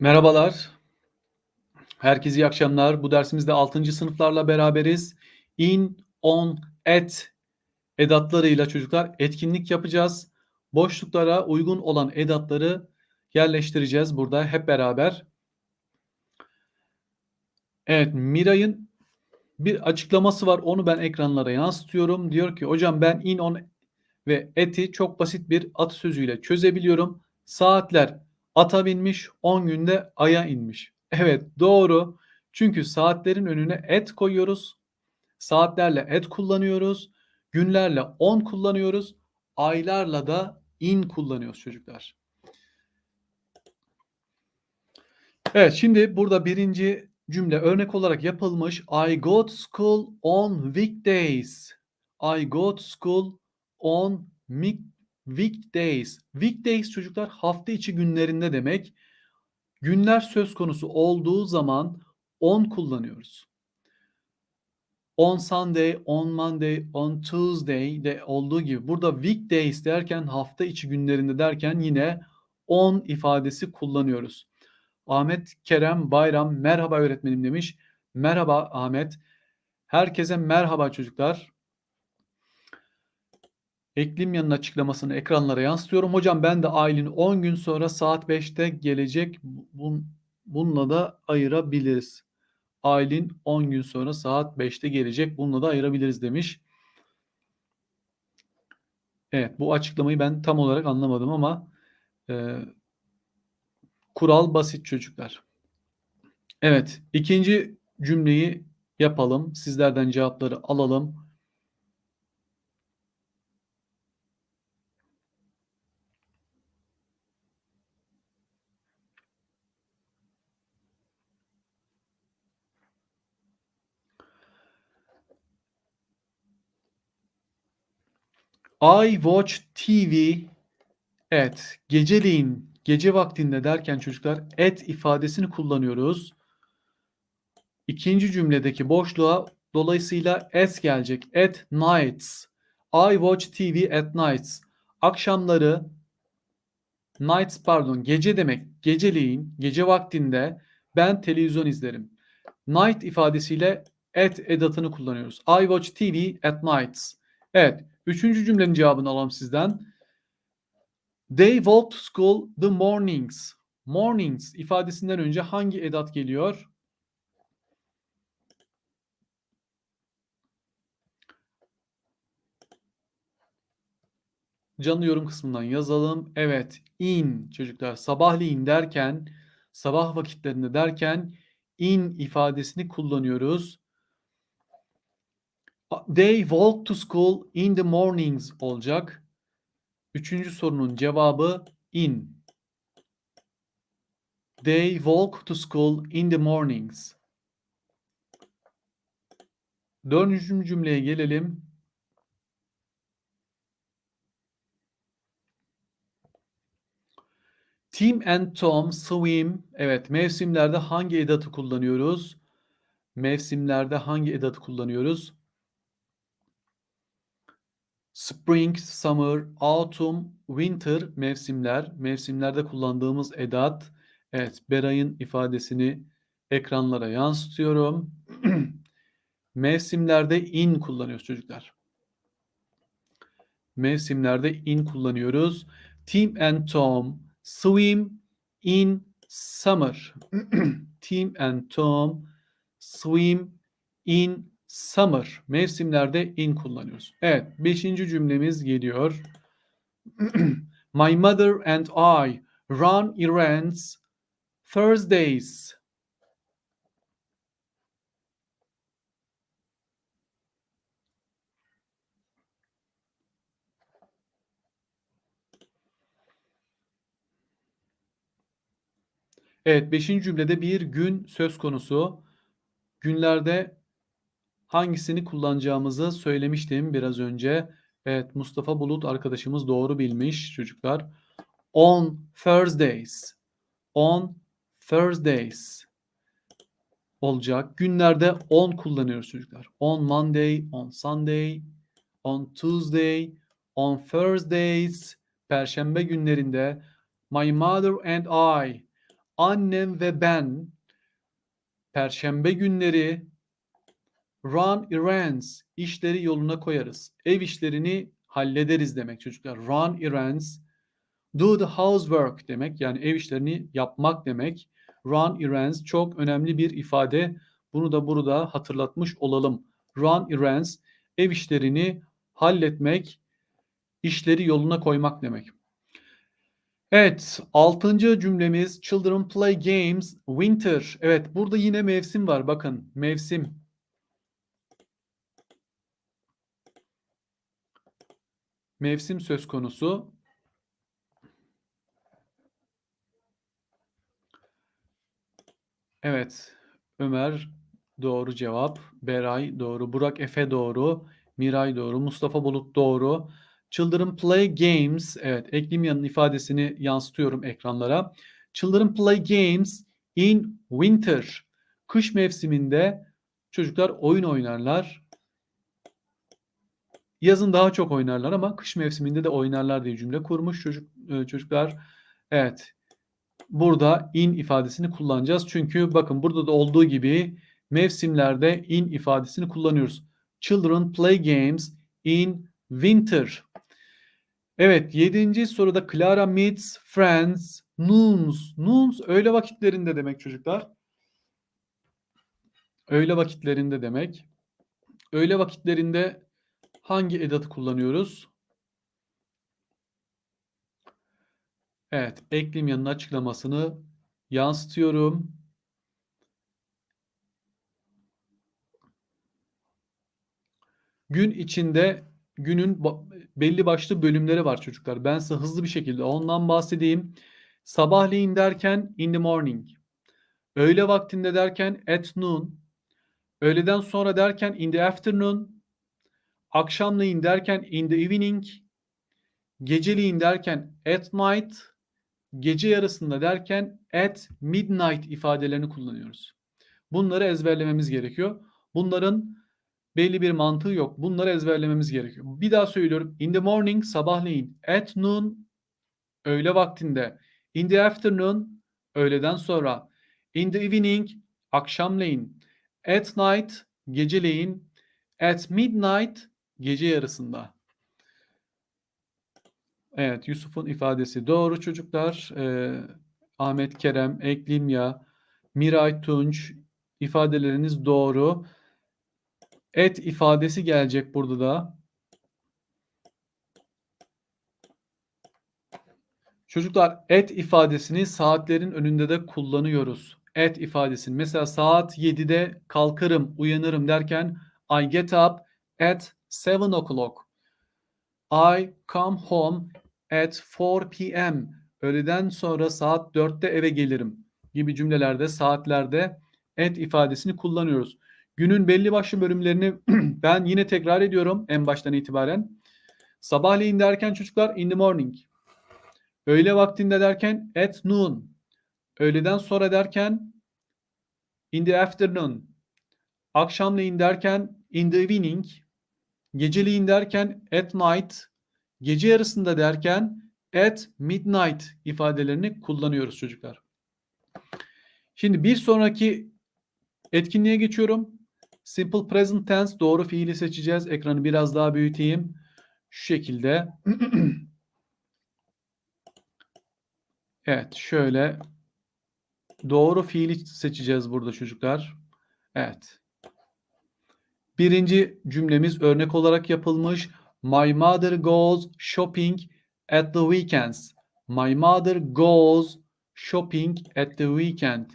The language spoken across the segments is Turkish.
Merhabalar. Herkese iyi akşamlar. Bu dersimizde 6. sınıflarla beraberiz. In, on, at edatlarıyla çocuklar etkinlik yapacağız. Boşluklara uygun olan edatları yerleştireceğiz burada hep beraber. Evet, Miray'ın bir açıklaması var. Onu ben ekranlara yansıtıyorum. Diyor ki hocam ben in, on ve at'i çok basit bir at sözüyle çözebiliyorum. Saatler ata binmiş, 10 günde aya inmiş. Evet doğru. Çünkü saatlerin önüne et koyuyoruz. Saatlerle et kullanıyoruz. Günlerle 10 kullanıyoruz. Aylarla da in kullanıyoruz çocuklar. Evet şimdi burada birinci cümle örnek olarak yapılmış. I go to school on weekdays. I go to school on weekdays. Weekdays çocuklar hafta içi günlerinde demek. Günler söz konusu olduğu zaman on kullanıyoruz. On Sunday, on Monday, on Tuesday de olduğu gibi burada weekdays derken hafta içi günlerinde derken yine on ifadesi kullanıyoruz. Ahmet Kerem Bayram merhaba öğretmenim demiş. Merhaba Ahmet. Herkese merhaba çocuklar. Eklimyan'ın açıklamasını ekranlara yansıtıyorum. Hocam ben de Aylin 10 gün sonra saat 5'te gelecek. Bun, bununla da ayırabiliriz. Aylin 10 gün sonra saat 5'te gelecek. Bununla da ayırabiliriz demiş. Evet bu açıklamayı ben tam olarak anlamadım ama e, kural basit çocuklar. Evet ikinci cümleyi yapalım. Sizlerden cevapları alalım. I watch TV. Evet, geceleyin, gece vaktinde derken çocuklar at ifadesini kullanıyoruz. İkinci cümledeki boşluğa dolayısıyla s gelecek. At nights. I watch TV at nights. Akşamları nights pardon gece demek. Geceleyin, gece vaktinde ben televizyon izlerim. Night ifadesiyle at edatını kullanıyoruz. I watch TV at nights. Evet. Üçüncü cümlenin cevabını alalım sizden. They walk to school the mornings. Mornings ifadesinden önce hangi edat geliyor? Canlı yorum kısmından yazalım. Evet, in çocuklar sabahleyin derken, sabah vakitlerinde derken in ifadesini kullanıyoruz. They walk to school in the mornings olacak. Üçüncü sorunun cevabı in. They walk to school in the mornings. Dördüncü cümleye gelelim. Tim and Tom swim. Evet, mevsimlerde hangi edatı kullanıyoruz? Mevsimlerde hangi edatı kullanıyoruz? Spring, summer, autumn, winter mevsimler. Mevsimlerde kullandığımız edat. Evet, Beray'ın ifadesini ekranlara yansıtıyorum. Mevsimlerde in kullanıyoruz çocuklar. Mevsimlerde in kullanıyoruz. Tim and Tom swim in summer. Tim and Tom swim in summer. Mevsimlerde in kullanıyoruz. Evet, beşinci cümlemiz geliyor. My mother and I run errands Thursdays. Evet, beşinci cümlede bir gün söz konusu. Günlerde hangisini kullanacağımızı söylemiştim biraz önce. Evet, Mustafa Bulut arkadaşımız doğru bilmiş çocuklar. On Thursdays. On Thursdays olacak. Günlerde on kullanıyoruz çocuklar. On Monday, on Sunday, on Tuesday, on Thursdays, Perşembe günlerinde. My mother and I annem ve ben perşembe günleri run errands işleri yoluna koyarız. Ev işlerini hallederiz demek çocuklar. Run errands do the housework demek yani ev işlerini yapmak demek. Run errands çok önemli bir ifade. Bunu da burada hatırlatmış olalım. Run errands ev işlerini halletmek, işleri yoluna koymak demek. Evet, altıncı cümlemiz children play games winter. Evet, burada yine mevsim var. Bakın, mevsim. Mevsim söz konusu. Evet, Ömer doğru cevap. Beray doğru. Burak Efe doğru. Miray doğru. Mustafa Bulut doğru. Children play games. Evet, Eklimya'nın ifadesini yansıtıyorum ekranlara. Children play games in winter. Kış mevsiminde çocuklar oyun oynarlar. Yazın daha çok oynarlar ama kış mevsiminde de oynarlar diye cümle kurmuş çocuk e, çocuklar. Evet. Burada in ifadesini kullanacağız. Çünkü bakın burada da olduğu gibi mevsimlerde in ifadesini kullanıyoruz. Children play games in winter. Evet, yedinci soruda Clara meets friends noons. Noons öğle vakitlerinde demek çocuklar. Öğle vakitlerinde demek. Öğle vakitlerinde hangi edatı kullanıyoruz? Evet, eklim yanının açıklamasını yansıtıyorum. Gün içinde günün belli başlı bölümleri var çocuklar. Ben size hızlı bir şekilde ondan bahsedeyim. Sabahleyin derken in the morning. Öğle vaktinde derken at noon. Öğleden sonra derken in the afternoon. Akşamleyin derken in the evening. Geceliğin derken at night. Gece yarısında derken at midnight ifadelerini kullanıyoruz. Bunları ezberlememiz gerekiyor. Bunların belli bir mantığı yok. Bunları ezberlememiz gerekiyor. Bir daha söylüyorum. In the morning sabahleyin. At noon öğle vaktinde. In the afternoon öğleden sonra. In the evening akşamleyin. At night geceleyin. At midnight gece yarısında. Evet Yusuf'un ifadesi doğru çocuklar. Ee, Ahmet Kerem, Eklimya, Miray Tunç ifadeleriniz doğru. Et ifadesi gelecek burada da. Çocuklar et ifadesini saatlerin önünde de kullanıyoruz. Et ifadesini. Mesela saat 7'de kalkarım, uyanırım derken I get up at 7 o'clock. I come home at 4 p.m. Öğleden sonra saat 4'te eve gelirim gibi cümlelerde saatlerde et ifadesini kullanıyoruz. Günün belli başlı bölümlerini ben yine tekrar ediyorum en baştan itibaren. Sabahleyin derken çocuklar in the morning. Öğle vaktinde derken at noon. Öğleden sonra derken in the afternoon. Akşamleyin derken in the evening. Geceliğin derken at night. Gece yarısında derken at midnight ifadelerini kullanıyoruz çocuklar. Şimdi bir sonraki etkinliğe geçiyorum. Simple present tense doğru fiili seçeceğiz. Ekranı biraz daha büyüteyim. Şu şekilde. evet şöyle. Doğru fiili seçeceğiz burada çocuklar. Evet. Birinci cümlemiz örnek olarak yapılmış. My mother goes shopping at the weekends. My mother goes shopping at the weekend.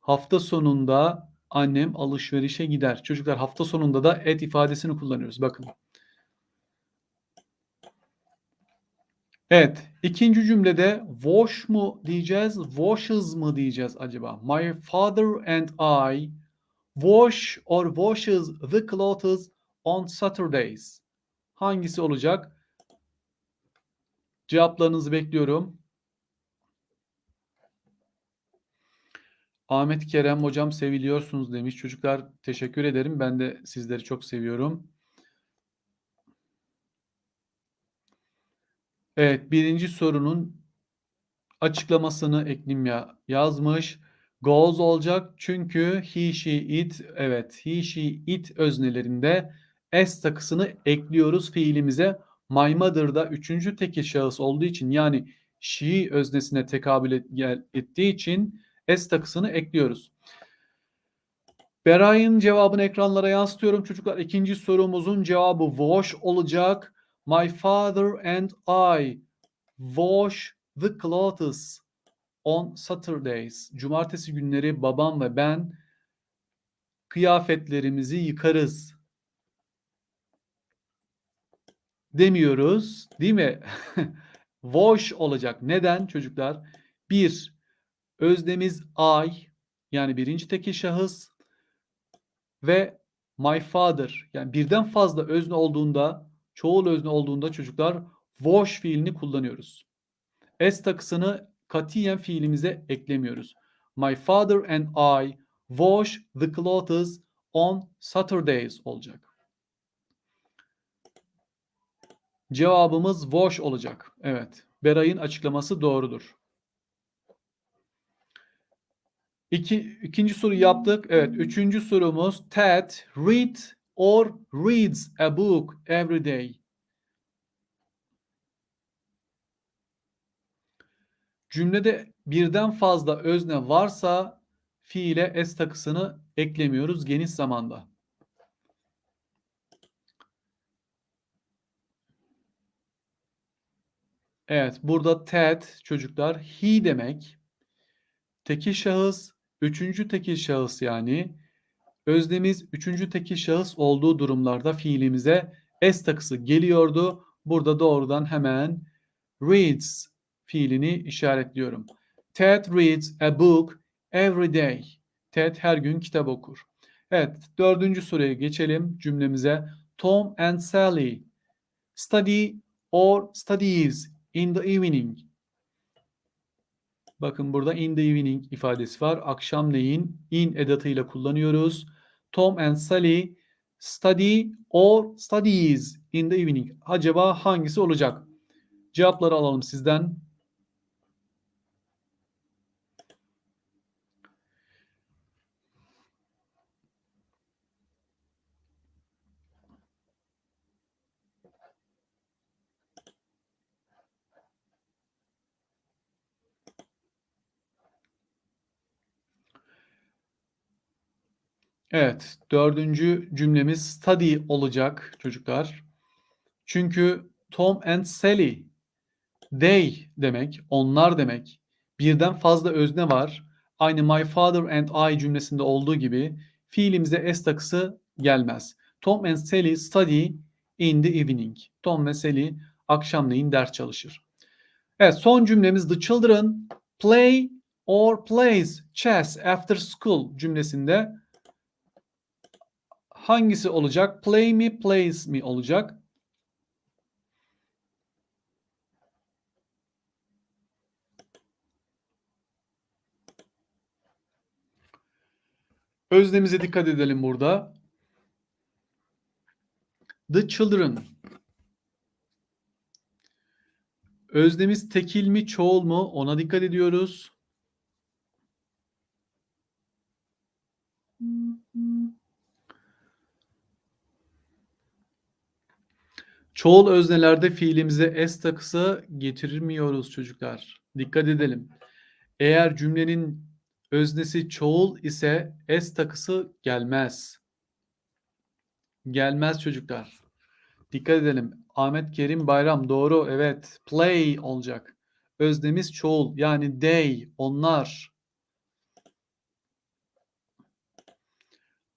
Hafta sonunda annem alışverişe gider. Çocuklar hafta sonunda da et ifadesini kullanıyoruz. Bakın. Evet. ikinci cümlede wash mu diyeceğiz, washes mı diyeceğiz acaba? My father and I wash or washes the clothes on Saturdays. Hangisi olacak? Cevaplarınızı bekliyorum. Ahmet Kerem hocam seviliyorsunuz demiş. Çocuklar teşekkür ederim. Ben de sizleri çok seviyorum. Evet birinci sorunun açıklamasını eklim ya yazmış. Goes olacak çünkü he, she, it evet he, she, it öznelerinde s takısını ekliyoruz fiilimize. My mother'da üçüncü tekil şahıs olduğu için yani she öznesine tekabül et, ettiği için s takısını ekliyoruz. Beray'ın cevabını ekranlara yansıtıyorum. Çocuklar ikinci sorumuzun cevabı wash olacak. My father and I wash the clothes on Saturdays. Cumartesi günleri babam ve ben kıyafetlerimizi yıkarız. Demiyoruz, değil mi? Wash olacak. Neden çocuklar? Bir, öznemiz I yani birinci tekil şahıs ve my father yani birden fazla özne olduğunda, çoğul özne olduğunda çocuklar wash fiilini kullanıyoruz. S takısını katiyen fiilimize eklemiyoruz. My father and I wash the clothes on Saturdays olacak. Cevabımız wash olacak. Evet. Beray'ın açıklaması doğrudur. İki, ikinci soru yaptık. Evet. Üçüncü sorumuz Ted read or reads a book every day. Cümlede birden fazla özne varsa fiile s takısını eklemiyoruz geniş zamanda. Evet, burada Ted çocuklar he demek. Tekil şahıs, üçüncü tekil şahıs yani. Öznemiz üçüncü tekil şahıs olduğu durumlarda fiilimize s takısı geliyordu. Burada doğrudan hemen reads fiilini işaretliyorum. Ted reads a book every day. Ted her gün kitap okur. Evet, dördüncü soruya geçelim cümlemize. Tom and Sally study or studies in the evening. Bakın burada in the evening ifadesi var. Akşamleyin in edatıyla kullanıyoruz. Tom and Sally study or studies in the evening. Acaba hangisi olacak? Cevapları alalım sizden. Evet, dördüncü cümlemiz study olacak çocuklar. Çünkü Tom and Sally, they demek, onlar demek. Birden fazla özne var. Aynı my father and I cümlesinde olduğu gibi fiilimize s takısı gelmez. Tom and Sally study in the evening. Tom ve Sally akşamleyin ders çalışır. Evet, son cümlemiz the children play or plays chess after school cümlesinde hangisi olacak? Play mi, plays mi olacak? Öznemize dikkat edelim burada. The children. Öznemiz tekil mi, çoğul mu? Ona dikkat ediyoruz. Çoğul öznelerde fiilimize s takısı getirmiyoruz çocuklar. Dikkat edelim. Eğer cümlenin öznesi çoğul ise s takısı gelmez. Gelmez çocuklar. Dikkat edelim. Ahmet Kerim Bayram doğru evet. Play olacak. Öznemiz çoğul yani they onlar.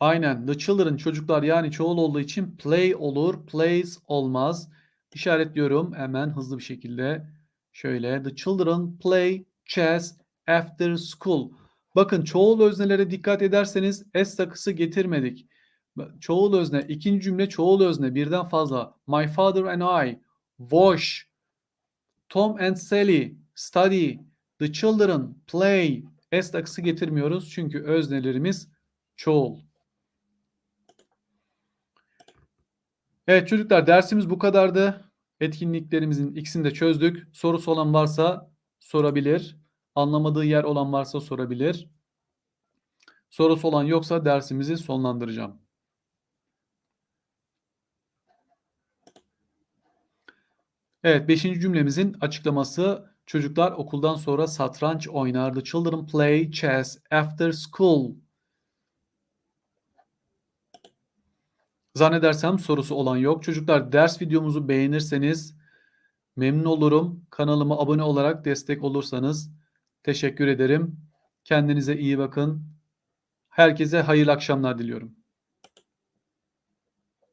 Aynen. The children çocuklar yani çoğul olduğu için play olur. Plays olmaz. İşaretliyorum hemen hızlı bir şekilde. Şöyle. The children play chess after school. Bakın çoğul öznelere dikkat ederseniz s takısı getirmedik. Çoğul özne. ikinci cümle çoğul özne. Birden fazla. My father and I wash. Tom and Sally study. The children play. S takısı getirmiyoruz çünkü öznelerimiz çoğul. Evet çocuklar dersimiz bu kadardı. Etkinliklerimizin ikisini de çözdük. Sorusu olan varsa sorabilir. Anlamadığı yer olan varsa sorabilir. Sorusu olan yoksa dersimizi sonlandıracağım. Evet, beşinci cümlemizin açıklaması çocuklar okuldan sonra satranç oynardı. Children play chess after school. Zannedersem sorusu olan yok. Çocuklar ders videomuzu beğenirseniz memnun olurum. Kanalıma abone olarak destek olursanız teşekkür ederim. Kendinize iyi bakın. Herkese hayırlı akşamlar diliyorum.